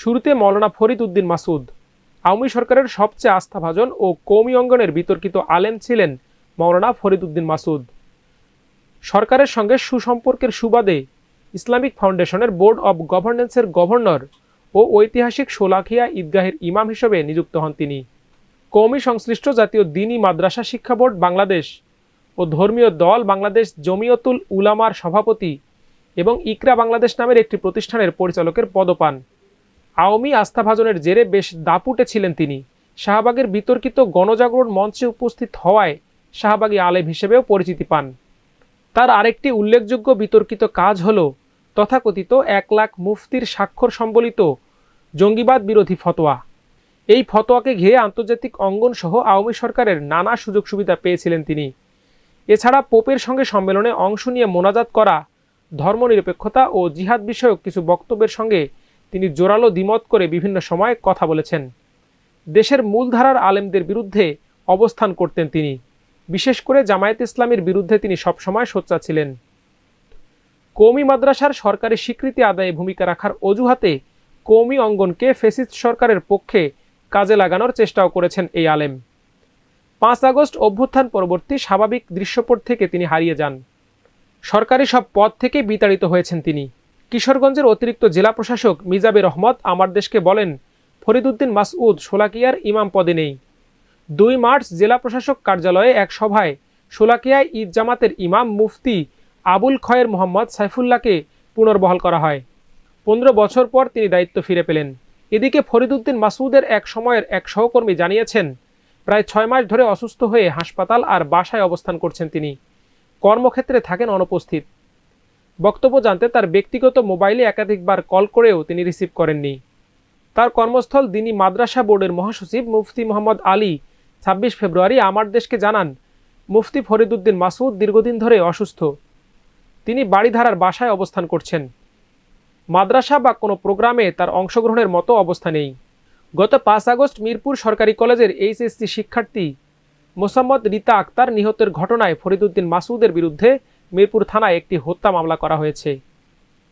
শুরুতে মৌলানা ফরিদ উদ্দিন মাসুদ। আওয়ামী সরকারের সবচেয়ে আস্থাভাজন ও কৌমি অঙ্গনের বিতর্কিত আলেম ছিলেন মৌলানা ফরিদ উদ্দিন মাসুদ। সরকারের সঙ্গে সুসম্পর্কের সুবাদে ইসলামিক ফাউন্ডেশনের বোর্ড অব গভর্নেন্সের গভর্নর ও ঐতিহাসিক সোলাখিয়া ঈদগাহের ইমাম হিসেবে নিযুক্ত হন তিনি। কৌমি সংশ্লিষ্ট জাতীয় দিনী মাদ্রাসা শিক্ষা বোর্ড বাংলাদেশ ও ধর্মীয় দল বাংলাদেশ জমিয়তুল উলামার সভাপতি এবং ইকরা বাংলাদেশ নামের একটি প্রতিষ্ঠানের পরিচালকের পদ পান আওয়ামী আস্থাভাজনের জেরে বেশ দাপুটে ছিলেন তিনি। শাহবাগের বিতর্কিত গণজাগরণ মঞ্চে উপস্থিত হওয়ায় শাহবাগী আলেম হিসেবেও পরিচিতি পান। তার আরেকটি উল্লেখযোগ্য বিতর্কিত কাজ হল, তথাকথিত এক লাখ মুফতির স্বাক্ষর সম্বলিত জঙ্গিবাদ বিরোধী ফতোয়া। এই ফতোয়াকে ঘিরে আন্তর্জাতিক অঙ্গন সহ আওয়ামী সরকারের নানা সুযোগ সুবিধা পেয়েছিলেন তিনি। এছাড়া পোপের সঙ্গে সম্মেলনে অংশ নিয়ে মোনাজাত করা, ধর্মনিরপেক্ষতা ও জিহাদ বিষয়ক কিছু বক্তব্যের সঙ্গে তিনি জোরালো দ্বিমত করে বিভিন্ন সময় কথা বলেছেন। দেশের মূলধারার আলেমদের বিরুদ্ধে অবস্থান করতেন তিনি। বিশেষ করে জামায়াত ইসলামের বিরুদ্ধে তিনি সবসময় সোচ্চা ছিলেন। কৌমি মাদ্রাসার সরকারি স্বীকৃতি আদায়ে ভূমিকা রাখার অজুহাতে কৌমি অঙ্গনকে ফেসিস্ট সরকারের পক্ষে কাজে লাগানোর চেষ্টাও করেছেন এই আলেম। পাঁচ আগস্ট অভ্যুত্থান পরবর্তী স্বাভাবিক দৃশ্যপট থেকে তিনি হারিয়ে যান। সরকারি সব পদ থেকে বিতাড়িত হয়েছেন তিনি। কিশোরগঞ্জের অতিরিক্ত জেলা প্রশাসক মিজাবের রহমত আমার দেশকে বলেন ফরিদুদ্দিন মাসউদ শোলাকিয়ার ইমাম পদে নেই। দুই মার্চ জেলা প্রশাসক কার্যালয়ে এক সভায় শোলাকিয়ায় ঈদ জামাতের ইমাম মুফতি আবুল খয়ের মোহাম্মদ সাইফুল্লাহকে পুনর্বহাল করা হয়। পনেরো বছর পর তিনি দায়িত্ব ফিরে পেলেন। এদিকে ফরিদুদ্দিন মাসুদের এক সময়ের এক সহকর্মী জানিয়েছেন, প্রায় ছয় মাস ধরে অসুস্থ হয়ে হাসপাতাল আর বাসায় অবস্থান করছেন তিনি। কর্মক্ষেত্রে থাকেন অনুপস্থিত। বক্তব্য জানতে তার ব্যক্তিগত মোবাইলে একাধিকবার কল করেও তিনি রিসিভ করেননি। তার কর্মস্থল দিনী মাদ্রাসা বোর্ডের মহাসচিব মুফতি মোহাম্মদ আলী ছাব্বিশ ফেব্রুয়ারি আমার দেশকে জানান, মুফতি ফরিদুদ্দিন মাসুদ দীর্ঘদিন ধরে অসুস্থ। তিনি বাড়িধারার বাসায় অবস্থান করছেন। মাদ্রাসা বা কোনো প্রোগ্রামে তার অংশগ্রহণের মতো অবস্থা নেই। গত পাঁচ আগস্ট মিরপুর সরকারি কলেজের এইচএসসি শিক্ষার্থী মোসাম্মদ রিতা আক্তার নিহতের ঘটনায় ফরিদুদ্দিন মাসুদের বিরুদ্ধে মিরপুর থানায় একটি হত্যা মামলা করা হয়েছে।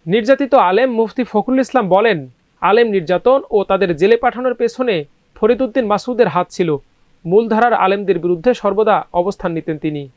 নির্যাতিত আলেম মুফতি ফখরুল ইসলাম বলেন, আলেম নির্যাতন ও তাদের জেলে পাঠানোর পেছনে ফরিদুদ্দিন মাসুদের হাত ছিল। মূলধারার আলেমদের বিরুদ্ধে সর্বদা অবস্থান নিতেন তিনি।